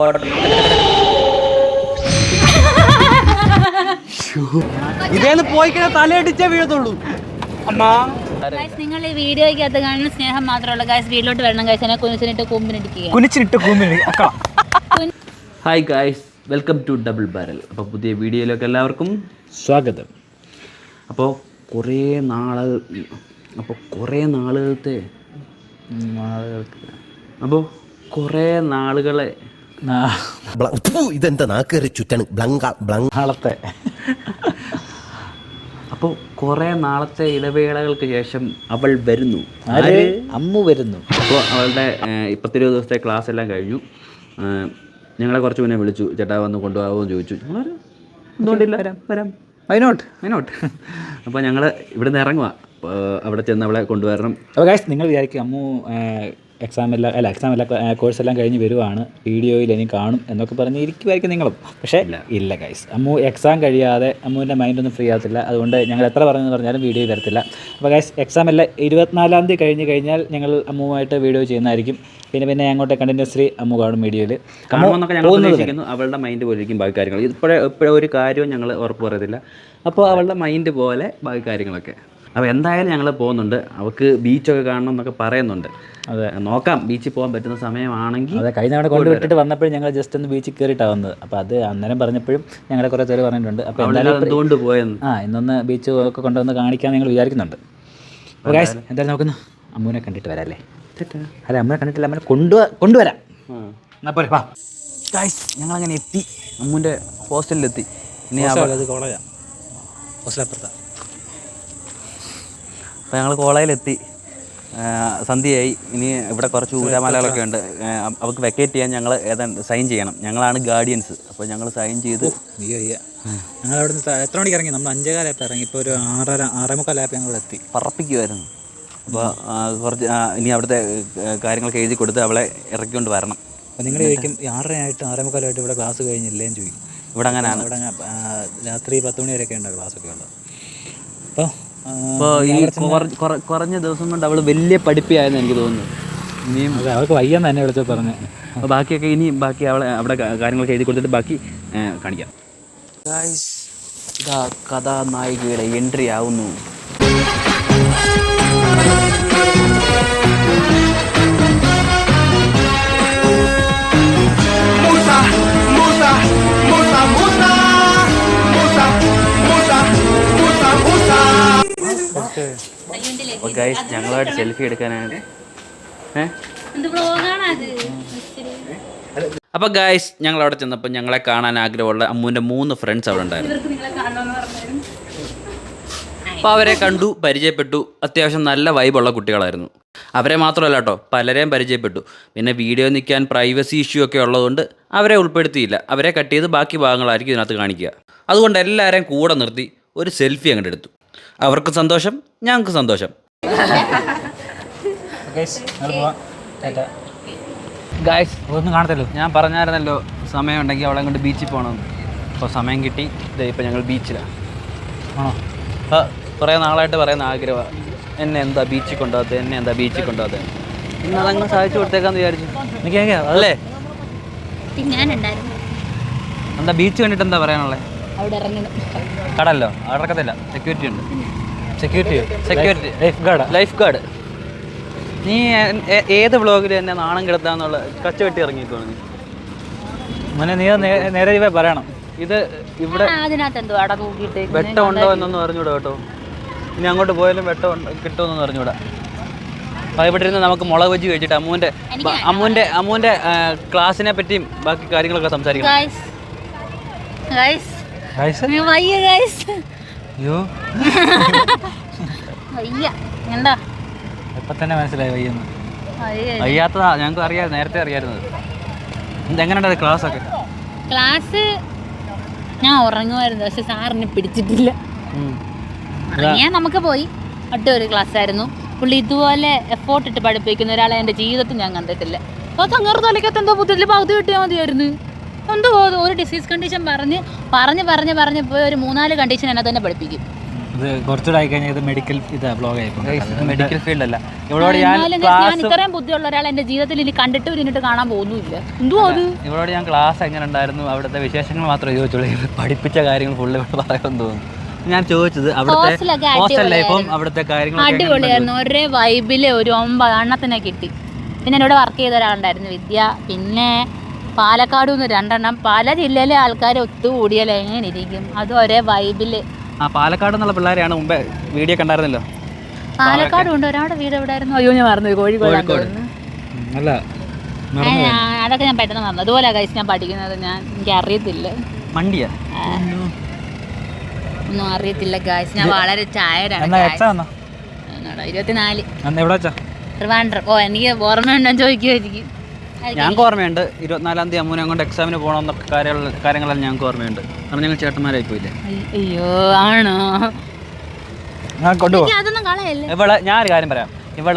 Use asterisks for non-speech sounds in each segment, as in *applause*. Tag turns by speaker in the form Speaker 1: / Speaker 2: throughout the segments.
Speaker 1: *laughs* ഇതേന്ന് പോയി കഴിഞ്ഞാൽ തലയടിച്ചേ വീഴത്തുള്ളൂ. അമ്മാ.
Speaker 2: നിങ്ങൾ ഈ വീഡിയോയ്ക്കകത്ത് കാണുന്ന സ്നേഹം മാത്രമല്ല ഗൈസ് വീട്ടിലോട്ട് വരണം. ഗൈസ് എന്നെ കുനിച്ചിട്ട് കൂമ്പിനിടിക്കുക.
Speaker 1: കുനിച്ചിട്ട് അക്കള
Speaker 3: hi guys welcome to double barrel അപ്പോൾ പുതിയ വീഡിയോയിലേക്ക് എല്ലാവർക്കും
Speaker 1: സ്വാഗതം.
Speaker 3: അപ്പോൾ കുറേ നാൾ അപ്പോൾ കുറേ നാളുകളത്തെ അപ്പോൾ കുറേ നാളുകളെ
Speaker 4: ഇതെന്താ നാക്കേറി ചുറ്റാണ് ബ്ലങ്ക ബ്ലങ്.
Speaker 1: നാളത്തെ.
Speaker 3: അപ്പോൾ കുറേ നാളത്തെ ഇടവേളകൾക്ക് ശേഷം അവൾ വരുന്നു.
Speaker 1: ആര്? അമ്മു വരുന്നു.
Speaker 3: അപ്പോൾ അവളുടെ ഇപ്പത്തിരുപത് ദിവസത്തെ ക്ലാസ് എല്ലാം കഴിഞ്ഞു. ഞങ്ങളെ കുറച്ച് മുന്നേ വിളിച്ചു. ചേട്ടാ വന്ന് കൊണ്ടുപോകാമോ എന്ന് ചോദിച്ചു. ഞങ്ങൾ എന്തുകൊണ്ടില്ല വരാം വരാം.
Speaker 1: വൈനോട്ട്
Speaker 3: അതിനോട്ട് അപ്പോൾ ഞങ്ങൾ ഇവിടെ നിന്ന് ഇറങ്ങുക അവിടെ ചെന്ന് അവളെ കൊണ്ടുവരണം.
Speaker 1: അപ്പോൾ നിങ്ങൾ വിചാരിക്കും അമ്മു എക്സാം എല്ലാം അല്ല എക്സാം എല്ലാം കോഴ്സ് എല്ലാം കഴിഞ്ഞ് വരുവാണ്. വീഡിയോയിൽ ഇനി കാണും എന്നൊക്കെ പറഞ്ഞ് ഇരിക്കുമായിരിക്കും നിങ്ങളും. പക്ഷേ ഇല്ല. ഗൈസ് അമ്മു എക്സാം കഴിയാതെ അമ്മുവിന്റെ മൈൻഡൊന്നും ഫ്രീ ആകത്തില്ല. അതുകൊണ്ട് ഞങ്ങൾ എത്ര പറഞ്ഞെന്ന് പറഞ്ഞാലും വീഡിയോ വരത്തില്ല. അപ്പോൾ ഗൈസ് എക്സാം എല്ലാം ഇരുപത്തിനാലാം തീയതി കഴിഞ്ഞ് കഴിഞ്ഞാൽ ഞങ്ങൾ അമ്മുവായിട്ട് വീഡിയോ ചെയ്യുന്നതായിരിക്കും. പിന്നെ പിന്നെ അങ്ങോട്ട് കണ്ടിന്യൂസ്ലി അമ്മു കാണും വീഡിയോയിൽ
Speaker 3: കാണുമെന്നൊക്കെ ഞങ്ങൾ പ്രതീക്ഷിക്കുന്നു. അവളുടെ മൈൻഡ് പോലെയിരിക്കും ബാക്കി കാര്യങ്ങൾ. ഇപ്പോഴേ ഇപ്പോഴേ ഒരു കാര്യവും ഞങ്ങൾ ഉറപ്പ് പറയത്തില്ല. അപ്പോൾ അവളുടെ മൈൻഡ് പോലെ ബാക്കി കാര്യങ്ങളൊക്കെ. അപ്പോൾ എന്തായാലും ഞങ്ങൾ പോകുന്നുണ്ട്. അവൾക്ക് ബീച്ചൊക്കെ കാണണം എന്നൊക്കെ പറയുന്നുണ്ട്.
Speaker 1: അതെ.
Speaker 3: നോക്കാം ബീച്ചിൽ പോകാൻ പറ്റുന്ന സമയമാണെങ്കിൽ
Speaker 1: അതെ കഴിഞ്ഞ തവണ കൊണ്ടുവിട്ടിട്ട് വന്നപ്പോഴും ഞങ്ങൾ ജസ്റ്റ് ഒന്ന് ബീച്ചിൽ കയറിയിട്ടാണ് വന്നത്. അപ്പോൾ അത് അന്നേരം പറഞ്ഞപ്പോഴും ഞങ്ങളെ കുറേ പേര് പറഞ്ഞിട്ടുണ്ട്. അപ്പോൾ എന്തായാലും
Speaker 3: എന്തുകൊണ്ട് പോയെന്ന്?
Speaker 1: ആ ഇന്നൊന്ന് ബീച്ച് ഒക്കെ കൊണ്ടുവന്ന് കാണിക്കാൻ ഞങ്ങൾ വിചാരിക്കുന്നുണ്ട്. അപ്പോൾ എന്തായാലും നോക്കുന്നു. അമ്മൂനെ കണ്ടിട്ട് വരാം അല്ലേ അല്ല അമ്മൂനെ കണ്ടിട്ടില്ല. അമ്മനെ കൊണ്ടുവ കൊണ്ടുവരാം. എന്നാ പോലെ വാ.
Speaker 3: ഗായ്സ് ഞങ്ങളങ്ങനെ എത്തി. അമ്മൂന്റെ ഹോസ്റ്റലിലെത്തി ഇനി
Speaker 1: കോളേജാണ് ഹോസ്റ്റലപ്പുറത്താണ്
Speaker 3: അപ്പോൾ ഞങ്ങൾ കോളേജിലെത്തി. സന്ധ്യയായി. ഇനി ഇവിടെ കുറച്ച് ഊരാമലകളൊക്കെ ഉണ്ട്. അവർക്ക് വെക്കേറ്റ് ചെയ്യാൻ ഞങ്ങൾ ഏതാണ്ട് സൈൻ ചെയ്യണം. ഞങ്ങളാണ് ഗാർഡിയൻസ് അപ്പോൾ ഞങ്ങൾ സൈൻ ചെയ്ത്
Speaker 1: ഞങ്ങൾ അവിടെ നിന്ന് എത്ര മണിക്ക് ഇറങ്ങി? നമ്മൾ അഞ്ചേകാലയപ്പോൾ ഇറങ്ങി. ഇപ്പോൾ ഒരു ആറര ആറേ ആപ്പ് ഞങ്ങൾ ഇവിടെ എത്തി.
Speaker 3: പറപ്പിക്കുമായിരുന്നു അപ്പോൾ കുറച്ച് ഇനി അവിടുത്തെ കാര്യങ്ങളൊക്കെ എഴുതി കൊടുത്ത് അവളെ ഇറക്കിക്കൊണ്ട് വരണം.
Speaker 1: അപ്പോൾ നിങ്ങൾ ചോദിക്കും ആറരയായിട്ട് ആറര ആയിട്ട് ആറേ മുക്കാലായിട്ട് ഇവിടെ ക്ലാസ് കഴിഞ്ഞില്ലേന്ന് ചോദിക്കും
Speaker 3: ഇവിടെ അങ്ങനെയാണ്
Speaker 1: ഇവിടെ രാത്രി പത്ത് മണി വരെയൊക്കെ ക്ലാസ് ക്ലാസ്സൊക്കെ ഉള്ളത്? അപ്പോൾ
Speaker 3: അപ്പോൾ ഈ കുറ- കുറ- കുറഞ്ഞ ദിവസം കൊണ്ട് അവൾ വലിയ പഠിപ്പിയായെന്ന് എനിക്ക് തോന്നുന്നു. ഇനിയും
Speaker 1: അവൾക്ക് വയ്യാന്ന് തന്നെ വിളിച്ചു പറഞ്ഞു.
Speaker 3: അപ്പോൾ ബാക്കിയൊക്കെ ഇനി ബാക്കി അവളെ അവിടെ കാര്യങ്ങൾ കാര്യങ്ങളൊക്കെ എഴുതി കൊടുത്തിട്ട് ബാക്കി കാണിക്കാം. ഗായ്സ് ഇതാ കഥാനായികയുടെ എൻട്രി ആവുന്നു. അപ്പോൾ ഗൈസ് ഞങ്ങളായിട്ട് സെൽഫി എടുക്കാനാണ് അപ്പോൾ ഗായ്സ് ഞങ്ങൾ അവിടെ ചെന്നപ്പോൾ ഞങ്ങളെ കാണാൻ ആഗ്രഹമുള്ള അമ്മുവിന്റെ മൂന്ന് ഫ്രണ്ട്സ് അവിടെ ഉണ്ടായിരുന്നു. അപ്പോൾ അവരെ കണ്ടു പരിചയപ്പെട്ടു. അത്യാവശ്യം നല്ല വൈബുള്ള കുട്ടികളായിരുന്നു. അവരെ മാത്രമല്ല കേട്ടോ പലരെയും പരിചയപ്പെട്ടു. പിന്നെ വീഡിയോ നിൽക്കാൻ പ്രൈവസി ഇഷ്യൂ ഒക്കെ ഉള്ളതുകൊണ്ട് അവരെ ഉൾപ്പെടുത്തിയില്ല. അവരെ കട്ട് ചെയ്ത് ബാക്കി ഭാഗങ്ങളായിരിക്കും ഇതിനകത്ത് കാണിക്കുക. അതുകൊണ്ട് എല്ലാവരെയും കൂടെ നിർത്തി ഒരു സെൽഫി അങ്ങോട്ട് എടുത്തു. അവർക്ക് സന്തോഷം ഞങ്ങൾക്ക് സന്തോഷം. ഗായ്സ്
Speaker 1: ഒന്നും കാണത്തില്ലോ
Speaker 3: ഞാൻ പറഞ്ഞായിരുന്നല്ലോ സമയം ഉണ്ടെങ്കിൽ അവളെ കൊണ്ട് ബീച്ചിൽ പോകണം അപ്പോൾ സമയം കിട്ടി. ഇതേ ഇപ്പോൾ ഞങ്ങൾ ബീച്ചിലാണ്
Speaker 1: ആണോ?
Speaker 3: അപ്പോൾ കുറേ നാളായിട്ട് പറയുന്ന ആഗ്രഹമാണ് എന്നെ എന്താ ബീച്ചിൽ കൊണ്ടുപോകാത്തത്? എന്നെ എന്താ ബീച്ചിൽ കൊണ്ടുപോകാത്തത്? ഇന്ന് അതങ്ങ് സാധിച്ചു കൊടുത്തേക്കാന്ന് വിചാരിച്ചു.
Speaker 1: എനിക്ക്
Speaker 3: അല്ലേ? എന്താ ബീച്ച് കണ്ടിട്ട് എന്താ പറയാനുള്ളത്
Speaker 2: അവിടെ ഇറങ്ങണം.
Speaker 3: കടല്ലോ അവിടെ ഇറക്കത്തില്ല. സെക്യൂരിറ്റി ഉണ്ട്.
Speaker 1: Security
Speaker 3: security
Speaker 1: life guard
Speaker 3: life guard നീ ഏത് വ്ളോഗിൽ എന്നെ നാണം കിടത്താന്നുള്ള കച്ച വെട്ടി ഇറങ്ങിക്കോളൂ നീ.
Speaker 1: മോനെ നീ നേരെ ഇവ പറയണം.
Speaker 3: ഇത് ഇവിടെ വെട്ടം ഉണ്ടോ എന്നൊന്നും അറിഞ്ഞൂടാ കേട്ടോ. ഇനി അങ്ങോട്ട് പോയാലും വെട്ടം കിട്ടുമോ കിട്ടുമെന്നൊന്നും അറിഞ്ഞൂടാ. ഇരുന്ന് നമുക്ക് മുളക് വെച്ച് കഴിച്ചിട്ട് അമ്മുവിന്റെ ബ- അമ്മുവിന്റെ അമ്മുവിന്റെ ക്ലാസ്സിനെ പറ്റിയും ബാക്കി കാര്യങ്ങളൊക്കെ സംസാരിക്കണം.
Speaker 1: അയ്യോ.
Speaker 2: വയ്യ. എന്താ
Speaker 1: ഇപ്പൊ തന്നെ മനസ്സിലായി വയ്യെന്ന്.
Speaker 2: വയ്യ.
Speaker 3: വയ്യാത്തതാ ഞങ്ങൾക്ക് അറിയാം നേരത്തെ അറിയാമായിരുന്നത് എങ്ങനെയുണ്ട് ക്ലാസ് ഒക്കെ
Speaker 2: ക്ലാസ് ഞാൻ ഉറങ്ങുമായിരുന്നു പക്ഷെ സാറിനെ പിടിച്ചിട്ടില്ല. ഉറങ്ങിയാൽ നമുക്ക് പോയി. ഒരു ക്ലാസ് ആയിരുന്നു പുള്ളി ഇതുപോലെ എഫോർട്ട് ഇട്ട് പഠിപ്പിക്കുന്ന ഒരാളെ എന്റെ ജീവിതത്തിൽ ഞാൻ കണ്ടിട്ടില്ല. അപ്പോൾ തങ്ങർ തലക്കത്ത് എന്തോ പുതിയ പകുതി കിട്ടിയാൽ മതിയായിരുന്നു. എന്തോ ഒരു ഡിസീസ് കണ്ടീഷൻ പറഞ്ഞ് പറഞ്ഞ് പറഞ്ഞ് പറഞ്ഞ് പോയി ഒരു മൂന്നാൽ കണ്ടീഷൻ എന്നെ തന്നെ പഠിപ്പിക്കും.
Speaker 1: ഇത് കുറച്ചുകൂടെ ആയി കഴിഞ്ഞാൽ ഇത് മെഡിക്കൽ ഇതാ ബ്ലോഗ്
Speaker 3: മെഡിക്കൽ ഫീൽഡ് അല്ല. ഇവളോട് ഞാൻ
Speaker 2: എന്നാലും guys, ഞാൻ ഇത്രയും ബുദ്ധിയുള്ള ഒരാൾ ജീവിതത്തിൽ ഇനി കണ്ടിട്ട് ഇരുന്നിട്ട് കാണാൻ എന്തോ അത്?
Speaker 3: ഇവളോട് ഞാൻ ക്ലാസ് എങ്ങനെ ഉണ്ടായിരുന്നു അവിടുത്തെ വിശേഷങ്ങൾ മാത്രമേ ചോദിച്ചുള്ളൂ. ഇവർ പഠിപ്പിച്ച കാര്യങ്ങൾ ഫുള്ള് ഇവിടെ പറയുമെന്ന് തോന്നുന്നു. ഞാൻ ചോദിച്ചത് അവിടുത്തെ ഹോസ്റ്റൽ ലൈഫും
Speaker 2: അടിപൊളിയായിരുന്നു. ഒരേ വൈബിൽ ഒരു ഒമ്പത് എണ്ണത്തിനെ കിട്ടി. പിന്നെ എന്നോട് വർക്ക് ചെയ്ത ഒരാളുണ്ടായിരുന്നു വിദ്യ. പിന്നെ പാലക്കാട് നിന്ന് രണ്ടെണ്ണം. പല ജില്ലയിലെ ആൾക്കാർ ഒത്തുകൂടിയാൽ എങ്ങനെ ഇരിക്കും? അത് ഒരേ വൈബിൽ
Speaker 3: ആ പാലക്കാട് എന്നുള്ള പിള്ളേരെയാണ് മുമ്പേ വീഡിയോ കണ്ടായിരുന്നല്ലോ?
Speaker 2: പാലക്കാട് ഉണ്ട്. ഒരാളുടെ വീട് എവിടെ ആയിരുന്നു അയ്യോ ഞാൻ മറന്നു കോഴിക്കോട്
Speaker 1: അല്ല
Speaker 2: അതൊക്കെ ഞാൻ പെട്ടെന്ന് മറന്നു. അതുപോലെ കഴിച്ച് ഞാൻ പഠിക്കുന്നത്. ഞാൻ എനിക്ക് അറിയത്തില്ല.
Speaker 3: മണ്ടിയാ?
Speaker 2: ഒന്നും അറിയത്തില്ല ഗായ്സ് ഞാൻ വളരെ ചായരാണ് ഇരുപത്തിനാല്. ട്രിവാൻഡ്രം. ഓ എനിക്ക് ഓർമ്മയുണ്ടോ ചോദിക്കുമായിരിക്കും
Speaker 3: ഞങ്ങൾക്ക് ഓർമ്മയുണ്ട്. ഇരുപത്തിനാലാം തീയതി അമ്മൂനെ കൊണ്ട് എക്സാമിന് പോകണമെന്നൊക്കെ കാര്യങ്ങൾ കാര്യങ്ങളെല്ലാം ഞങ്ങൾക്ക് ഓർമ്മയുണ്ട്. കാരണം ഞങ്ങൾ ചേട്ടന്മാരായി പോയില്ലേ?
Speaker 2: അയ്യോ ആണോ?
Speaker 1: ഞാൻ കൊണ്ടുപോകാം
Speaker 2: എനിക്ക് അതൊന്നും കളയല്ലേ?
Speaker 3: ഇവൾ ഞാനൊരു കാര്യം പറയാം. ഇവൾ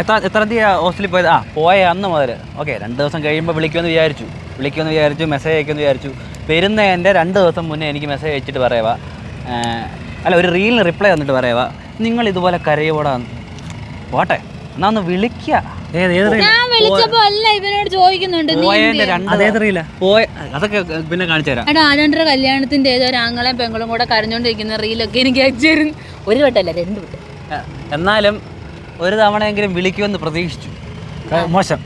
Speaker 3: എത്ര എത്ര തീയതി ഹോസ്റ്റലിൽ പോയത്? ആ പോയ അന്ന് മുതൽ ഓക്കെ രണ്ട് ദിവസം കഴിയുമ്പോൾ വിളിക്കുമെന്ന് വിചാരിച്ചു. വിളിക്കുമെന്ന് വിചാരിച്ചു മെസ്സേജ് അയക്കുമെന്ന് വിചാരിച്ചു. വരുന്ന എന്റെ രണ്ട് ദിവസം മുന്നേ എനിക്ക് മെസ്സേജ് അയച്ചിട്ട് പറയുക അല്ല ഒരു റീലിന് റിപ്ലൈ തന്നിട്ട് പറയുക നിങ്ങൾ ഇതുപോലെ കരയോടാന്ന് പോട്ടെ എന്നാ ഒന്ന് വിളിക്കുക
Speaker 2: ഞാൻ വിളിച്ചപ്പോ അല്ല ഇവനോട് ചോദിക്കുന്നുണ്ട് നീ
Speaker 3: പോയ അതൊക്കെ പിന്നെ കാണിച്ചു തരാം.
Speaker 2: എടാ ആനന്ദ്ര കല്യാണത്തിന്റെ ഏതോ ഒരു ആങ്ങളെയും പെങ്ങളും കൂടെ കരഞ്ഞോണ്ടിരിക്കുന്ന റീലൊക്കെ എനിക്ക് അയച്ചു തരും. ഒരു വട്ടമല്ല രണ്ട് വട്ടം.
Speaker 3: എന്നാലും ഒരു തവണയെങ്കിലും വിളിക്കുമെന്ന് പ്രതീക്ഷിച്ചു.
Speaker 1: മോശം.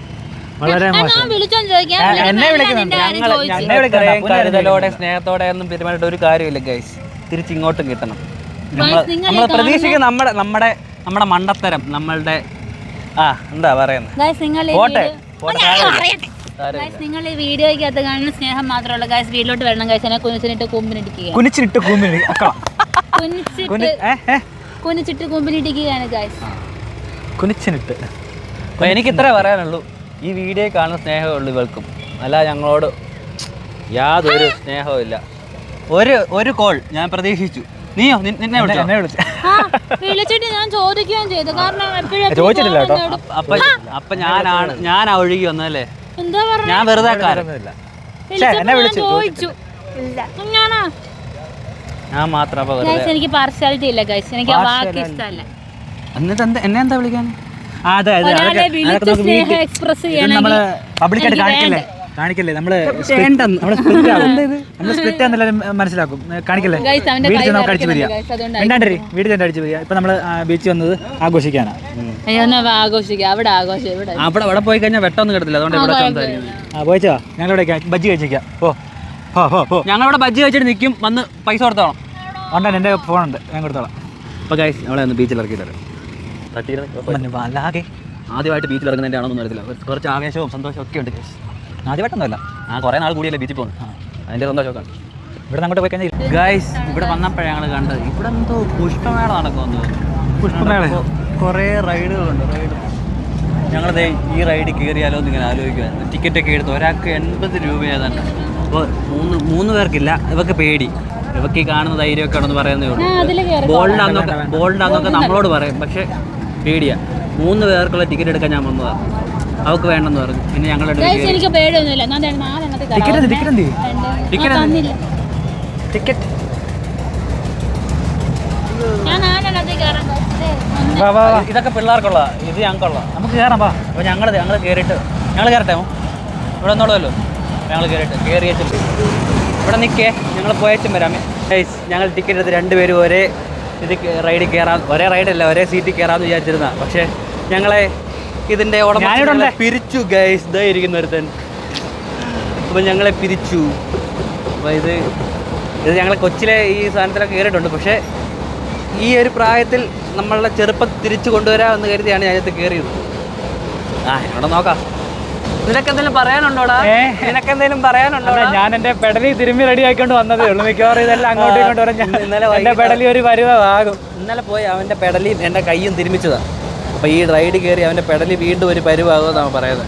Speaker 1: വളരെ
Speaker 2: ആ, ഞാൻ വിളിച്ചോന്ന് വിളിച്ചപ്പോ
Speaker 1: എന്നെ
Speaker 2: അല്ല,
Speaker 1: വിളിക്കുന്നുണ്ട്.
Speaker 2: നിന്റെ കാര്യം
Speaker 3: ഞങ്ങൾ
Speaker 2: ചോദിച്ചു.
Speaker 3: ഞങ്ങളെ ഇത്രയും കരുതലോടെ സ്നേഹത്തോടെ ഒന്നും പെരുമാറിയിട്ട് ഒരു കാര്യമില്ല ഗൈസ് തിരിച്ചിങ്ങോട്ടും കിട്ടണം. നമ്മൾ പ്രതീക്ഷിക്കുന്ന നമ്മുടെ നമ്മുടെ നമ്മുടെ മണ്ടത്തരം നമ്മളുടെ ആ എന്താ പറയുന്നത്
Speaker 2: നിങ്ങൾ
Speaker 3: പോട്ടെ,
Speaker 2: നിങ്ങൾ ഈ വീഡിയോയ്ക്കകത്ത് കാണുന്ന സ്നേഹം മാത്രമുള്ള വീട്ടിലോട്ട് വരണം. എന്നെ കുനിച്ചിട്ട് കൂമ്പിനിടിക്കുക
Speaker 1: കുനിച്ചിട്ട്
Speaker 2: കുനിച്ചിട്ട് കുനിച്ചിട്ട്
Speaker 3: എനിക്ക് ഇത്രേ പറയാനുള്ളൂ. ഈ വീഡിയോ കാണുന്ന സ്നേഹമുള്ളൂ ഇവൾക്കും. അല്ല ഞങ്ങളോട് യാതൊരു സ്നേഹവും ഇല്ല. ഒരു ഒരു കോൾ ഞാൻ പ്രതീക്ഷിച്ചു. നീയോ? നിന്നെ വിളിച്ചോ?
Speaker 1: എന്നെ വിളിച്ചു.
Speaker 2: ആ വിളിച്ചിട്ട് ഞാൻ ചോദിക്കുകയും ചെയ്തു. കാരണം എപ്പോഴും
Speaker 1: ചോദിച്ചിട്ടില്ല കേട്ടോ.
Speaker 3: അപ്പൊ അപ്പൊ ഞാനാണ് ഞാൻ ഒഴുകി വന്നതല്ലേ?
Speaker 2: എന്താ പറഞ്ഞ?
Speaker 3: ഞാൻ വെറുതെ കാരം
Speaker 1: ഒന്നുമില്ല.
Speaker 2: വിളിച്ചപ്പോ ഞാൻ ചോദിച്ചു. ഞാനാ?
Speaker 3: ഞാൻ മാത്രം അപ്പൊ വെറുതെ
Speaker 2: ഗൈസ് എനിക്ക് പാർഷ്യാലിറ്റി ഇല്ല ഗൈസ് എനിക്ക് ആ വാക്ക് ഇഷ്ടമല്ല.
Speaker 3: എന്നിട്ട് എന്താ എന്നെ എന്താ വിളിക്കാൻ?
Speaker 1: ആ, അതെ അതെ.
Speaker 2: ഒരാളെ
Speaker 1: അതൊക്കെ
Speaker 2: വിളിച്ച്
Speaker 1: അതൊക്കെ നമുക്ക്
Speaker 2: സ്നേഹം
Speaker 1: വീട്ടിൽ-
Speaker 2: express
Speaker 1: ഇത്
Speaker 2: ചെയ്യണമെങ്കിൽ
Speaker 1: നമ്മൾ പബ്ലിക്കായിട്ട്
Speaker 2: എനിക്ക്
Speaker 1: കാണിക്കല്ലേ? കാണിക്കല്ലേ? നമ്മൾ നമ്മൾ സ്പ്ലിറ്റ് ആണെന്ന് ആണെന്നെല്ലാരും മനസ്സിലാക്കും. കാണിക്കല്ലേ? വീട്ടിൽ ചെന്ന് നമുക്ക് അടിച്ചു
Speaker 2: അതുകൊണ്ടായിരിക്കും.
Speaker 1: മിണ്ടാണ്ടരി വീട്ടിൽ ചെന്ന് അടിച്ചു വരിക. ഇപ്പൊ നമ്മൾ ബീച്ച് വന്നത് ആഘോഷിക്കാനാണ്
Speaker 2: അവിടെ ആഘോഷം
Speaker 3: അവിടെ അവിടെ പോയി കഴിഞ്ഞാൽ വെട്ടൊന്നും കിടത്തില്ല അതുകൊണ്ട് ഇവിടെ സംസാരിക്കുന്നത്
Speaker 1: ആ പോയിച്ചോ? ഞങ്ങളിവിടെ ബജ്ജി കഴിച്ചിരിക്കാം ഓ
Speaker 3: ഞങ്ങളവിടെ ബജ്ജി വെച്ചിട്ട് നിൽക്കും. വന്ന് പൈസ കൊടുത്തോളാം.
Speaker 1: ഉണ്ടോ എന്റെ ഫോണുണ്ട്. ഞാൻ കൊടുത്തോളാം.
Speaker 3: അപ്പോൾ ഗൈസ് നമ്മളെ ഒന്ന് ബീച്ചിൽ ഇറക്കി തരാം
Speaker 1: അല്ലാതെ
Speaker 3: ആദ്യമായിട്ട് ബീച്ചിൽ ഇറങ്ങുന്നതിന്റെ ആണെന്നൊന്നും അറിയത്തില്ല. കുറച്ച് കുറച്ച് ആവേശവും സന്തോഷവും ഒക്കെ ഉണ്ട് ഗൈസ്
Speaker 1: ആദ്യമായിട്ടൊന്നുമല്ല.
Speaker 3: ആ കുറേ നാൾ കൂടിയല്ലേ ബീച്ചിൽ പോകുന്നു അതിന്റെ സന്തോഷമൊക്കെ.
Speaker 1: ഇവിടെ അങ്ങോട്ട് പോയി കഴിഞ്ഞാൽ
Speaker 3: ഗൈസ് ഇവിടെ വന്നപ്പോഴാണ് ഞങ്ങൾ കണ്ടത്. ഇവിടെ എന്തോ പുഷ്പമേള നടക്കുമെന്ന്
Speaker 1: പുഷ്പമേള?
Speaker 3: കുറേ റൈഡുകളുണ്ട് റൈഡ്. ഞങ്ങളത് ഈ റൈഡ് കയറിയാലോ എന്ന് ഇങ്ങനെ ടിക്കറ്റ് ടിക്കറ്റൊക്കെ എടുത്ത് ഒരാൾക്ക് എൺപത് രൂപയാണ് അപ്പോൾ മൂന്ന് മൂന്ന് പേർക്കില്ല. ഇവക്ക് പേടി. ഇവക്ക് ഈ കാണുന്ന ധൈര്യമൊക്കെ ആണെന്ന് പറയുന്നേ ഉള്ളൂ. ബോൾഡാന്നൊക്കെ ബോൾഡാന്നൊക്കെ നമ്മളോട് പറയും. പക്ഷേ പേടിയാ. മൂന്ന് പേർക്കുള്ള ടിക്കറ്റ് എടുക്കാൻ ഞാൻ വന്നതാ. അവൾക്ക് വേണ്ടെന്ന് പറഞ്ഞു. പിന്നെ ഞങ്ങളുടെ
Speaker 2: എനിക്ക് പേടിയൊന്നുമില്ല. ഞാൻ ദേ നാലെണ്ണത്തിൽ കയറാം.
Speaker 1: ടിക്കറ്റ് ടിക്കറ്റ് എന്ത്
Speaker 2: രണ്ട്.
Speaker 3: ടിക്കറ്റ്
Speaker 2: ആ, തന്നില്ല.
Speaker 1: ടിക്കറ്റ്
Speaker 2: ഞാൻ നാലെണ്ണത്തിൽ കയറാം guys. ഒന്ന്.
Speaker 1: വാ വാ വാ.
Speaker 3: ഇതൊക്കെ പിള്ളേർക്കുള്ള ഇത് ഞങ്ങൾക്കുള്ള.
Speaker 1: നമുക്ക് കയറാം വാ.
Speaker 3: അപ്പോൾ ഞങ്ങൾ ഞങ്ങൾ കയറിയിട്ട്. ഞങ്ങൾ കയറട്ടെ? ഇവിടെ നിന്നുള്ളതല്ലോ ഞങ്ങൾ കയറിയിട്ട്. കയറിയിട്ട്. ഇവിടെ നിൽക്കേ ഞങ്ങൾ പോയച്ചും വരാമേ ഗൈസ് ഞങ്ങൾ ടിക്കറ്റ് എടുത്ത് രണ്ടുപേരും ഒരേ ഇത് റൈഡിൽ കയറാൻ ഒരേ റൈഡല്ല ഒരേ സീറ്റിൽ കയറാമെന്ന് വിചാരിച്ചിരുന്ന. പക്ഷേ ഞങ്ങളെ
Speaker 1: ഞാനിവിടെ
Speaker 3: ഉടമ പിരിച്ചു ഗൈസ് ഇതാ ഇരിക്കുന്ന ഒരുത്തൻ. അപ്പം ഞങ്ങളെ പിരിച്ചു. അപ്പോൾ ഇത് ഇത് ഞങ്ങളെ കൊച്ചിലെ ഈ സാധനത്തിലൊക്കെ കയറിയിട്ടുണ്ട് പക്ഷേ ഈ ഒരു പ്രായത്തിൽ നമ്മളുടെ ചെറുപ്പം തിരിച്ചു കൊണ്ടുവരാമെന്ന് കരുതിയാണ് ഞാൻ ഇത് കയറിയത് ആ എന്നോട് നോക്കാം. നിനക്കെന്തെങ്കിലും പറയാനുണ്ടോടാ? നിനക്കെന്തെങ്കിലും പറയാനുണ്ടോ
Speaker 1: ഞാൻ എന്റെ പെടലി തിരുമ്പി റെഡി ആക്കിക്കൊണ്ട് വന്നതേ ഉള്ളൂ. മിക്കവാറും ഇതെല്ലാം അങ്ങോട്ടും ഇങ്ങോട്ടും
Speaker 3: ഇന്നലെ
Speaker 1: പെടലി ഒരു പരുവാകും
Speaker 3: ഇന്നലെ പോയി അവന്റെ പെടലിയും എന്റെ കൈയും തിരുമിച്ചതാ. അപ്പോൾ ഈ റൈഡ് കയറി അവന്റെ പെടലി വീണ്ടും ഒരു പരുവാകുമെന്നാണ് പറയുന്നത്.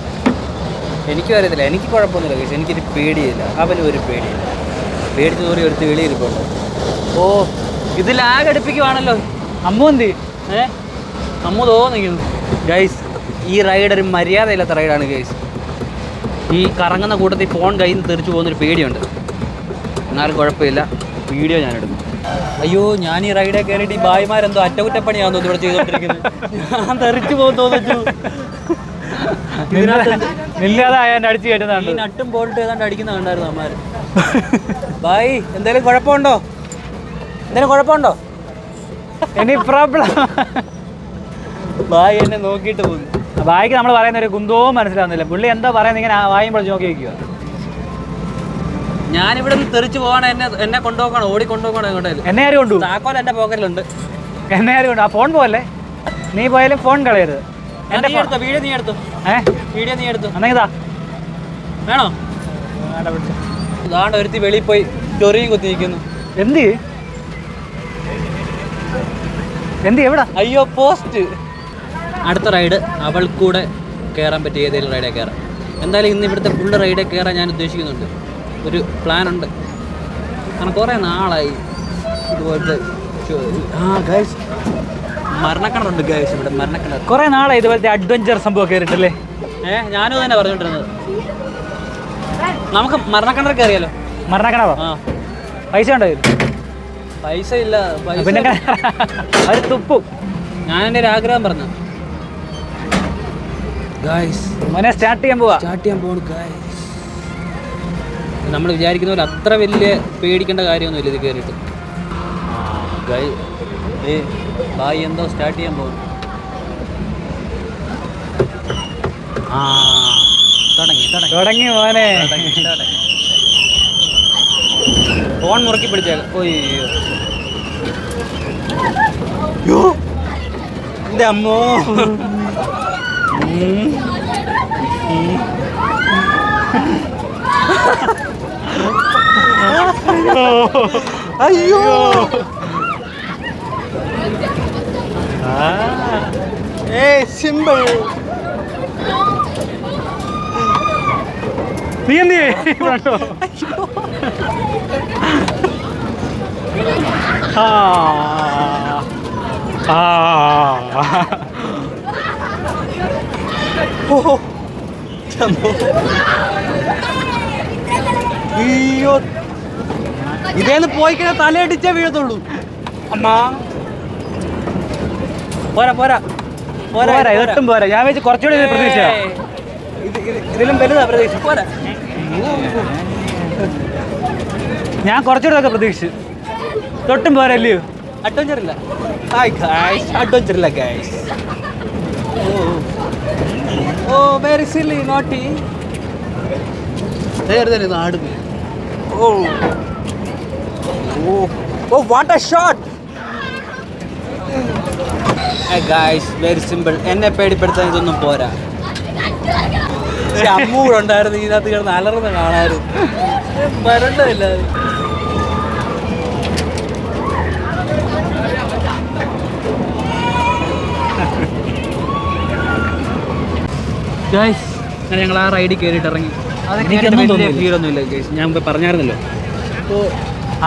Speaker 3: എനിക്കും അറിയത്തില്ല. എനിക്ക് കുഴപ്പമൊന്നുമില്ല കേസ് എനിക്കൊരു പേടിയില്ല. അവനും ഒരു പേടിയില്ല. പേടിച്ച് തോറി എടുത്ത് വെളിയിരിപ്പുണ്ട് ഓ ഇത് ലാഗ് അടുപ്പിക്കുവാണല്ലോ.
Speaker 1: അമ്മു എന്തി?
Speaker 3: ഏ? അമ്മു തോന്നിക്കുന്നു ഗൈസ് ഈ റൈഡ് ഒരു മര്യാദയില്ലാത്ത റൈഡാണ് ഗൈസ് ഈ കറങ്ങുന്ന കൂട്ടത്തിൽ ഫോൺ കയ്യിൽ നിന്ന് തെറിച്ചു പോകുന്നൊരു പേടിയുണ്ട്. എന്നാലും കുഴപ്പമില്ല. വീഡിയോ ഞാൻ എടുക്കും അയ്യോ ഞാൻ ഈ റൈഡേ കയറിയിട്ട് ഈ ഭായിമാരെന്തോ അറ്റകുറ്റപ്പണിയാണെന്നോ ഇവിടെ ചെയ്തോണ്ടിരിക്കുന്നത് ഞാൻ തെറിച്ചു പോകും തോന്നിച്ചു
Speaker 1: അടിച്ചു
Speaker 3: ഈ നട്ടും ബോൾട്ട് ഏതാണ്ട് അടിക്കുന്ന കണ്ടായിരുന്നു അമ്മാർ ബായ് എന്തേലും കുഴപ്പമുണ്ടോ? എന്തേലും കുഴപ്പമുണ്ടോ?
Speaker 1: എനി പ്രോബ്ലം
Speaker 3: ബായ് എന്നെ നോക്കിയിട്ട് പോകുന്നു.
Speaker 1: ബായിക്ക് നമ്മൾ പറയുന്ന ഒരു കുന്തവും മനസ്സിലാവുന്നില്ല. പുള്ളി എന്താ പറയുന്നത് ഇങ്ങനെ വായും പൊളിച്ച് നോക്കി വെക്കുക
Speaker 3: ഞാൻ ഇവിടെ നിന്ന് തെറിച്ച് പോകണം എന്നെ എന്നെ കൊണ്ടുപോകണം ഓടി കൊണ്ടുപോകണം എങ്ങോട്ടേലും
Speaker 1: എന്നെ ആരും കൊണ്ടു?
Speaker 3: താക്കോൽ എന്റെ പോക്കറ്റിലുണ്ട്.
Speaker 1: എന്നെ ആരും കൊണ്ടു? ആ ഫോൺ പോകല്ലേ നീ പോയാലും ഫോൺ കളയരുത്.
Speaker 3: എന്റെ നീ എടുത്തോ? വീഡിയോ നീ എടുത്തോ?
Speaker 1: ഏ?
Speaker 3: വീഡിയോ നീ എടുത്തോ?
Speaker 1: അന്നെങ്കിതാ
Speaker 3: വേണോ? ഒരുത്തി വെളിയിൽ പോയി ചൊറിയും കുത്തി നിൽക്കുന്നു
Speaker 1: എന്ത്? എന്ത് എവിടെ?
Speaker 3: അയ്യോ പോസ്റ്റ്. അടുത്ത റൈഡ്. അവൾക്കൂടെ കയറാൻ പറ്റിയ ഏതെങ്കിലും റൈഡേ കയറാം എന്തായാലും ഇന്ന് ഇവിടുത്തെ ഫുള്ള് റൈഡേ കയറാൻ ഞാൻ ഉദ്ദേശിക്കുന്നുണ്ട്. ഒരു പ്ലാൻ ഉണ്ട് കാരണം കുറേ നാളായി ഇതുപോലത്തെ ആ ഗൈസ് മരണക്കിണറുണ്ട് ഗൈസ് ഇവിടെ മരണക്കണ
Speaker 1: കുറേ നാളായി ഇതുപോലത്തെ അഡ്വഞ്ചർ സംഭവം കയറിയിട്ടല്ലേ
Speaker 3: ഏ ഞാനും തന്നെ പറഞ്ഞുകൊണ്ടിരുന്നത്. നമുക്ക് മരണക്കിണർ അറിയാലോ?
Speaker 1: മരണക്കണവോ
Speaker 3: ആ.
Speaker 1: പൈസ ഉണ്ടായിരുന്നു
Speaker 3: പൈസ ഇല്ല. പൈസ
Speaker 1: പിന്നെ ഒരു തുപ്പും.
Speaker 3: ഞാൻ എന്റെ ഒരു ആഗ്രഹം പറഞ്ഞു. ഗൈസ്
Speaker 1: മോനെ സ്റ്റാർട്ട് ചെയ്യാൻ പോവാ.
Speaker 3: സ്റ്റാർട്ട് ചെയ്യാൻ പോകണം ഗൈസ് നമ്മൾ വിചാരിക്കുന്ന പോലെ അത്ര വലിയ പേടിക്കേണ്ട കാര്യമൊന്നുമില്ല ഇത് കയറിയിട്ട്. ബായി എന്തോ സ്റ്റാർട്ട് ചെയ്യാൻ പോകും ആ തുടങ്ങി തുടങ്ങി.
Speaker 1: തുടങ്ങി മോനെ.
Speaker 3: ഫോൺ മുറുക്കി പിടിച്ചേക്കാം ഓയ്യോ എന്റെ അമ്മോ. അയ്യോ ഏ സിമ്പിൾ
Speaker 1: നീ എന്ത് ചെയ്യ്? ഇവിടുണ്ടോ? ആ. ആ.
Speaker 3: അയ്യോ ഇതേന്ന് പോയി കഴിഞ്ഞാൽ തലയടിച്ചേ വീഴത്തുള്ളൂ. അമ്മാ. പോരാ പോരാ.
Speaker 1: പോരാ ഇതൊട്ടും പോരാ. ഞാൻ വെച്ച് കുറച്ചുകൂടി പ്രതീക്ഷ.
Speaker 3: ഇതിലും വലുതാ പ്രതീക്ഷ. പോരാ.
Speaker 1: ഞാൻ കുറച്ചുകൂടി ഒക്കെ പ്രതീക്ഷിച്ചു. തൊട്ടും പോരാ അല്ലയോ?
Speaker 3: അഡ്വഞ്ചർ ഇല്ല. ഹായ് അഡ്വഞ്ചർ ഇല്ല ഓ വെരി സില്ലി നോട്ടി നാട് oh. Oh oh what a shot guys very simple എന്നെ പേടിപ്പെടുത്താൻ ഇതൊന്നും പോരാ. അമ്മ കൂടെ ഉണ്ടായിരുന്നു ഇതിനകത്ത് കിടന്ന് അലർന്ന് കാണായിരുന്നു. വരണ്ടല്ല ഗൈസ് അങ്ങനെ ഞങ്ങൾ ആ റൈഡിൽ കയറിയിട്ട് ഇറങ്ങി. ഫീൽ ഒന്നുമില്ല ഗൈസ് ഞാൻ പറഞ്ഞായിരുന്നല്ലോ. അപ്പോൾ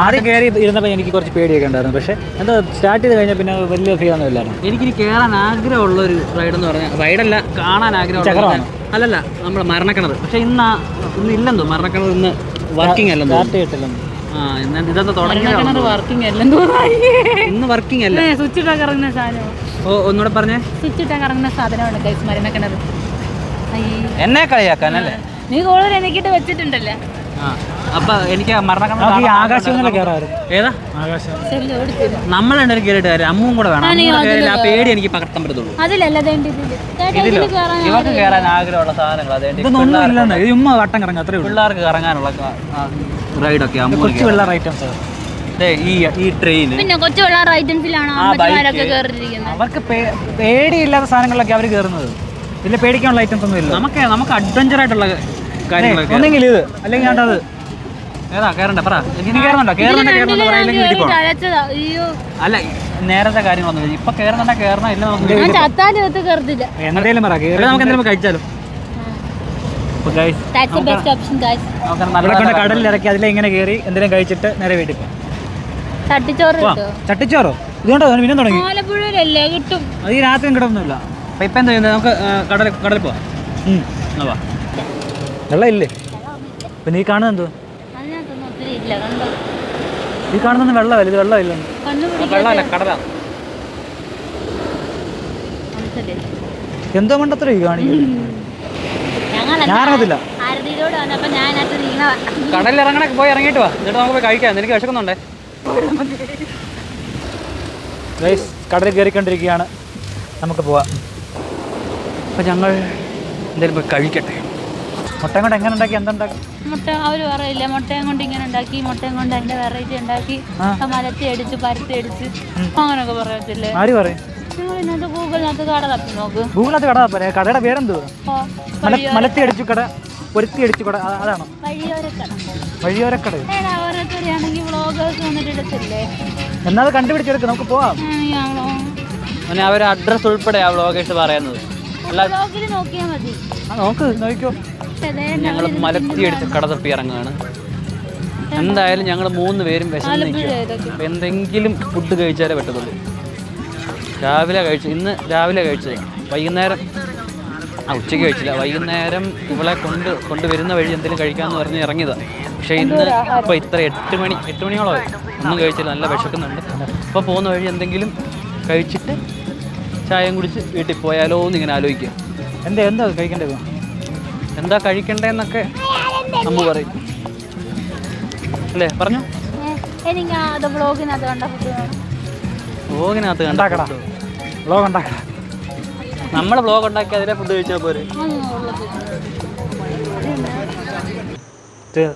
Speaker 1: ആദ്യം കയറി ഇരുന്നപ്പോൾ എനിക്ക് കുറച്ച് പേടിയൊക്കെ ഉണ്ടായിരുന്നു. പക്ഷേ എന്താ സ്റ്റാർട്ട് ചെയ്ത് കഴിഞ്ഞാൽ പിന്നെ വലിയ ഫീൽ ഒന്നും ഇല്ലായിരുന്നു.
Speaker 3: എനിക്കിനി കയറാൻ ആഗ്രഹമുള്ള ഒരു റൈഡ് എന്ന് പറഞ്ഞാൽ റൈഡല്ല കാണാൻ ആഗ്രഹം
Speaker 1: ചക്രമാണോ?
Speaker 3: അല്ലല്ല നമ്മൾ മരണക്കിണർ. പക്ഷേ ഇന്ന് ഇന്ന് ഇല്ലെന്തോ മരണക്കിണർ ഇന്ന് വർക്കിംഗ് അല്ലെന്തോ
Speaker 1: സ്റ്റാർട്ട് ചെയ്തിട്ടില്ലെന്ന്.
Speaker 3: ഇന്ന്
Speaker 2: വർക്കിംഗ്
Speaker 3: അല്ല.
Speaker 2: സ്വിച്ച് ഇട്ടാ കറങ്ങുന്ന സാധനം
Speaker 3: ഓ ഒന്നുകൂടെ പറഞ്ഞേ.
Speaker 2: സ്വിച്ച് ഇട്ടാ കറങ്ങുന്ന സാധനമാണ് കൈസ് മരണ കിണർ
Speaker 3: എന്നെ കളിയാക്കാനല്ലേ
Speaker 2: നീ കൂടുതൽ എനിക്കിട്ട് വെച്ചിട്ടുണ്ടല്ലേ?
Speaker 3: അപ്പൊ എനിക്ക് ഏതാ?
Speaker 1: ആകാശം.
Speaker 3: നമ്മൾ രണ്ടുപേരും കയറിയിട്ട് കാര്യം അമ്മും കൂടെ വേണം.
Speaker 2: ആ,
Speaker 3: പേടി എനിക്ക് പകർത്താൻ പറ്റത്തുള്ളൂ.
Speaker 2: ഇതിൽ.
Speaker 3: ഇവർക്ക് കയറാൻ ആഗ്രഹമുള്ള സാധനങ്ങൾ
Speaker 1: ഉമ്മ വട്ടം അത്രേ
Speaker 3: പിള്ളേർക്ക് കറങ്ങാനുള്ള റൈഡൊക്കെ അമ്മ
Speaker 1: കൊച്ചു പിള്ളേർ ഐറ്റംസ്
Speaker 3: ഈ ഈ ട്രെയിൻ
Speaker 2: പിന്നെ കൊച്ചു പിള്ളേർ ഐറ്റംസിലാണ്.
Speaker 1: അവർക്ക് പേടിയില്ലാത്ത സാധനങ്ങളിലൊക്കെ അവർ കയറുന്നത് ഇതിൽ പേടിക്കാനുള്ള ഐറ്റംസ് ഒന്നും ഇല്ല
Speaker 3: നമുക്ക് നമുക്ക് അഡ്വഞ്ചർ ആയിട്ടുള്ള കാര്യങ്ങളൊക്കെ
Speaker 1: ഒന്നെങ്കിൽ ഇത്. അല്ലെങ്കിൽ അത്.
Speaker 3: ഏതാ? കേറണ്ട പറ.
Speaker 1: ഇനി കേറണ്ട കയറുന്നുണ്ടോ കയറുന്നുണ്ടോ
Speaker 3: പറയില്ലെങ്കിൽ വീട്ടിൽ പോകണം അല്ല നേരത്തെ കാര്യങ്ങളൊന്നും ഇപ്പൊ കയറുന്നുണ്ടെ കേറണ ഇല്ല നമുക്ക്
Speaker 1: എന്തേലും പറ
Speaker 3: ഇവിടെ നമുക്ക് എന്തെങ്കിലും കഴിച്ചാലോ?
Speaker 1: കടലിൽ ഇറക്കി അതിലെ ഇങ്ങനെ കയറി എന്തെങ്കിലും കഴിച്ചിട്ട് നേരെ വീട്ടിൽ പോകാം ചട്ടിച്ചോറോ ഇതുകൊണ്ടോ? പിന്നെ തുടങ്ങി.
Speaker 2: കിട്ടും.
Speaker 1: അത് ഈ രാത്രി കിടന്നില്ല.
Speaker 3: അപ്പൊ ഇപ്പൊ എന്താ ചെയ്യുന്നത്? നമുക്ക് കടൽ കടലിൽ പോവാം.
Speaker 1: വെള്ളം ഇല്ലേ പിന്നെ ഈ കാണുന്നത് എന്തോ
Speaker 2: അതിനകത്തൊന്നും ഒത്തിരി ഇല്ല കണ്ടോ
Speaker 1: ഈ കാണുന്ന വെള്ളമല്ല ഇത് വെള്ളമില്ല.
Speaker 3: വെള്ളമല്ല കടലാണ്.
Speaker 1: എന്തോ മണ്ടത്തരം ഈ കാണിക്കുന്നത്? ഞാൻ ഇറങ്ങത്തില്ല
Speaker 3: കടലിൽ ഇറങ്ങണ പോയി ഇറങ്ങിയിട്ട് വാ. എന്നിട്ട് നമുക്ക് പോയി കഴിക്കാം. എനിക്ക് വിശക്കുന്നുണ്ടേ?
Speaker 1: കടലിൽ കയറിക്കൊണ്ടിരിക്കുകയാണ്. നമുക്ക് പോവാം.
Speaker 3: അപ്പം ഞങ്ങൾ എന്തായാലും പോയി കഴിക്കട്ടെ.
Speaker 1: മുട്ടയും കൊണ്ട് എങ്ങനെ ഉണ്ടാക്കി? എന്തുണ്ടാക്കി?
Speaker 2: മുട്ട അവർ പറയില്ല മുട്ടയും കൊണ്ട് ഇങ്ങനെ ഉണ്ടാക്കി മുട്ടയും കൊണ്ട് അതിന്റെ വെറൈറ്റി ഉണ്ടാക്കി മലത്തി അടിച്ച് പരുത്തി അടിച്ച് അങ്ങനൊക്കെ പറയത്തില്ലേ?
Speaker 1: ആര് പറയും?
Speaker 2: ഇതിനകത്ത് ഗൂഗിളിനകത്ത് കട തപ്പി നോക്ക്.
Speaker 1: ഗൂഗിളിനകത്ത് കട പറയാം കടയുടെ പേരെന്തോ മലത്തി അടിച്ചു കട പൊരുത്തി അടിച്ചു കട അതാണോ?
Speaker 2: വഴിയോരക്കട. ഓരോരുത്തരെയാണെങ്കിൽ വ്ളോഗേഴ്സ് വന്നിട്ട് എടുത്തില്ലേ
Speaker 1: എന്നാ അത് കണ്ടുപിടിച്ചെടുക്ക് നമുക്ക് പോവാം.
Speaker 3: പിന്നെ അവർ അഡ്രസ്സ് ഉൾപ്പെടെ ആ വ്ളോഗേഴ്സ് പറയുന്നത്.
Speaker 2: നോക്കിയാൽ മതി.
Speaker 1: നോക്ക് നോക്കിക്കോ.
Speaker 3: ഞങ്ങൾ മലത്തി എടുത്ത് കട തപ്പി ഇറങ്ങുകയാണ് എന്തായാലും ഞങ്ങൾ മൂന്ന് പേരും വിശന്ന് നിൽക്കുക എന്തെങ്കിലും ഫുഡ് കഴിച്ചാലേ പറ്റത്തുള്ളൂ. രാവിലെ കഴിച്ചു ഇന്ന് രാവിലെ കഴിച്ചത്. വൈകുന്നേരം ആ ഉച്ചയ്ക്ക് കഴിച്ചില്ല. വൈകുന്നേരം ഇവളെ കൊണ്ട് കൊണ്ടുവരുന്ന വഴി എന്തെങ്കിലും കഴിക്കാമെന്ന് പറഞ്ഞ് ഇറങ്ങിയതാണ് പക്ഷേ ഇന്ന് ഇപ്പോൾ ഇത്ര എട്ട് മണി എട്ട് മണിയോളം ഒന്നും കഴിച്ചില്ല. നല്ല വിശക്കുന്നുണ്ട്. അപ്പോൾ പോകുന്ന വഴി എന്തെങ്കിലും കഴിച്ചിട്ട് ചായയും കുടിച്ച് വീട്ടിൽ പോയാലോ എന്ന് ഇങ്ങനെ ആലോചിക്കുക
Speaker 1: എന്താ എന്താ കഴിക്കേണ്ടത്?
Speaker 3: എന്താ കഴിക്കണ്ടേന്നൊക്കെ അമ്മ പറയും. അല്ലേ? പറഞ്ഞു.
Speaker 2: ബ്ലോഗിനകത്ത് എനിക്ക് അത് വ്ളോഗിനകത്ത് കണ്ട ഫുഡ് വേണം.
Speaker 3: വ്ളോഗിനകത്ത്
Speaker 1: ഉണ്ടാക്കടാ.
Speaker 3: നമ്മളെ വ്ളോഗ് ഉണ്ടാക്കി അതിലെ ഫുഡ് കഴിച്ചാൽ പോരെ.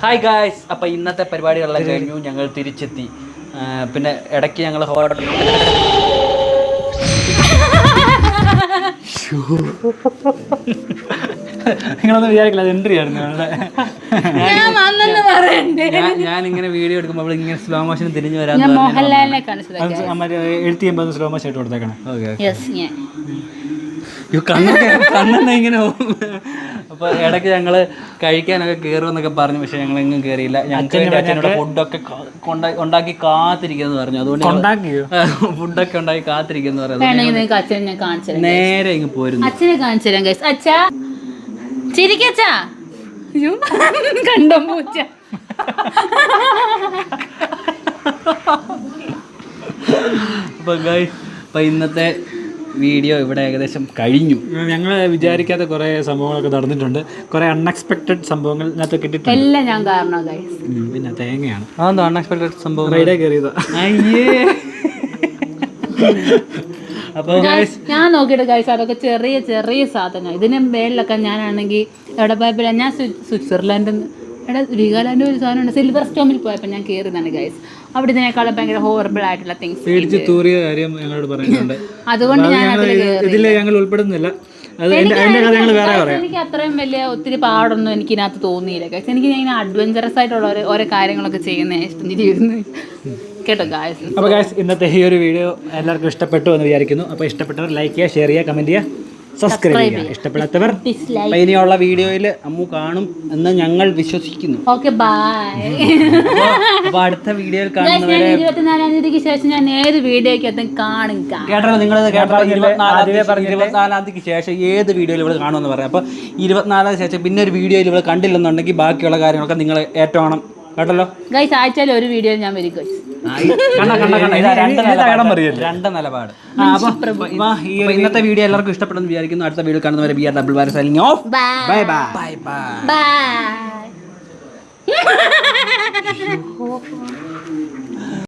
Speaker 3: ഹായ് ഗായ്സ് അപ്പൊ ഇന്നത്തെ പരിപാടികളെല്ലാം കഴിഞ്ഞു. ഞങ്ങൾ തിരിച്ചെത്തി. പിന്നെ ഇടയ്ക്ക് ഞങ്ങൾ ഹോട്ടൽ *laughs*
Speaker 1: നിങ്ങളൊന്നും വിചാരിക്കില്ല അത് എൻട്രി ആയിരുന്നു ഞങ്ങളുടെ
Speaker 2: ഞാൻ
Speaker 3: ഇങ്ങനെ വീഡിയോ എടുക്കുമ്പോൾ അവൾ ഇങ്ങനെ സ്ലോ മോഷൻ തിരിഞ്ഞു വരാൻ
Speaker 2: മോഹൻലാലിനെ
Speaker 1: എഴുത്തി എൺപത് സ്ലോ മോഷൻ ആയിട്ട് കൊടുത്തേക്കണം.
Speaker 3: കണ്ണൊക്കെ കണ്ണെന്ന് ഇങ്ങനെ. അപ്പൊ ഇടയ്ക്ക് ഞങ്ങൾ കഴിക്കാനൊക്കെ കയറുമെന്നൊക്കെ പറഞ്ഞു പക്ഷെ ഞങ്ങൾ എങ്ങും കയറിയില്ല ഞങ്ങൾക്ക് ഫുഡൊക്കെ ഉണ്ടാക്കി കാത്തിരിക്കുന്നു പറഞ്ഞു. അതുകൊണ്ട് ഫുഡൊക്കെ *laughs* ഉണ്ടാക്കി കാത്തിരിക്കുന്നു പറഞ്ഞു. നേരെ ഇങ്ങ് പോരുന്നു.
Speaker 2: അച്ഛനെ കാണിച്ചു തരാം അച്ഛാ. ചിരിക്കച്ചാ? അയ്യോ, കണ്ടോ പൂച്ച.
Speaker 3: അപ്പൊ അപ്പൊ ഇന്നത്തെ വീഡിയോ ഇവിടെ ഏകദേശം കഴിഞ്ഞു.
Speaker 1: ഞങ്ങൾ വിചാരിക്കാത്ത കുറെ സംഭവങ്ങളൊക്കെ നടന്നിട്ടുണ്ട്. കുറെ അൺഎക്സ്പെക്ടഡ് സംഭവങ്ങൾ ഇതിനകത്ത് കിട്ടിയിട്ടുണ്ട്.
Speaker 2: എല്ലാം ഞാൻ കാരണം
Speaker 1: പിന്നെ തേങ്ങയാണ്.
Speaker 3: അതെന്തോ അൺഎക്സ്പെക്ടഡ് സംഭവം
Speaker 1: റൈഡേ കയറിയതാ.
Speaker 3: അയ്യേ. *laughs* അപ്പൊ
Speaker 2: ഞാൻ നോക്കിയിട്ട് ഗൈസ് അതൊക്കെ ചെറിയ ചെറിയ സാധനം ഇതിന് മേളിലൊക്കെ ഞാനാണെങ്കിൽ എവിടെ പോയപ്പോഴാണ് ഞാൻ സ്വി- സ്വിറ്റ്സർലാൻഡിൽ എടാ എവിടെ വീഗാലാൻഡ് ഒരു സാധനമുണ്ട് സിൽവർ സ്റ്റോമിൽ പോയപ്പോൾ ഞാൻ കയറിയതാണ് ഗൈസ് അവിടെ ഇതിനേക്കാളും ഭയങ്കര ഹോറബിൾ ആയിട്ടുള്ള തിങ്സ്
Speaker 1: തൂറിയ കാര്യം ഞങ്ങളോട് *laughs*
Speaker 2: അതുകൊണ്ട് ഞാൻ
Speaker 1: ഇതിൽ ഞങ്ങൾ ഉൾപ്പെടുന്നില്ല.
Speaker 2: എനിക്ക് അത്രയും വലിയ ഒത്തിരി പാടൊന്നും എനിക്ക് ഇതിനകത്ത് തോന്നിയില്ല ഗൈസ് എനിക്ക് ഞാൻ അഡ്വഞ്ചറസ് ആയിട്ടുള്ള ഓരോ കാര്യങ്ങളൊക്കെ ചെയ്യുന്ന ഇഷ്ടം. ഇരുന്ന് കേട്ടോ ഗായ്സ്
Speaker 1: അപ്പോൾ ഗായ്സ് ഇന്നത്തെ ഈ ഒരു വീഡിയോ എല്ലാവർക്കും ഇഷ്ടപ്പെട്ടു എന്ന് വിചാരിക്കുന്നു. അപ്പോൾ ഇഷ്ടപ്പെട്ടവർ ലൈക്ക് ചെയ്യുക ഷെയർ ചെയ്യുക കമന്റ് ചെയ്യുക സബ്സ്ക്രൈബ് ചെയ്യുക. ഇഷ്ടപ്പെടാത്തവർ
Speaker 3: അപ്പൊ ഇനിയുള്ള വീഡിയോയിൽ അമ്മു കാണും എന്ന് ഞങ്ങൾ വിശ്വസിക്കുന്നു.
Speaker 2: ഓക്കെ ബൈ
Speaker 3: അപ്പൊ അടുത്ത വീഡിയോയിൽ കാണുന്നവരെ
Speaker 2: ഇരുപത്തിനാലാം തീയതിക്ക് ശേഷം ഞാൻ ഏത്
Speaker 3: വീഡിയോയ്ക്ക് നിങ്ങളിത് കേട്ടല്ലോ
Speaker 1: പറഞ്ഞില്ലേ,
Speaker 3: ഇരുപത്തിനാലാം തീയതിക്ക് ശേഷം ഏത് വീഡിയോയിൽ ഇവിടെ കാണുമെന്ന് പറയാം. അപ്പോൾ ഇരുപത്തിനാലാം ശേഷം പിന്നെ ഒരു വീഡിയോയിൽ ഇവിടെ കണ്ടില്ലെന്നുണ്ടെങ്കിൽ ബാക്കിയുള്ള കാര്യങ്ങളൊക്കെ നിങ്ങൾ ഏറ്റോണം കേട്ടല്ലോ?
Speaker 2: ഗൈസ് ആഴ്ചയിൽ ഒരു വീഡിയോ ഞാൻ വരും ഗൈസ്
Speaker 3: കണ്ട കണ്ട കണ്ട. ഇതാ രണ്ട്
Speaker 1: ഇനി തകടം
Speaker 3: നിലപാട്.
Speaker 1: മറിയല്ലേ?
Speaker 3: രണ്ട് നിലപാട്. ആ, വാ, ഈ ഇന്നത്തെ വീഡിയോ എല്ലാവർക്കും ഇഷ്ടപ്പെടുന്നു വിചാരിക്കുന്നു. അടുത്ത വീഡിയോ കാണുന്നവരെ B R double barrel signing off bye bye bye
Speaker 2: bye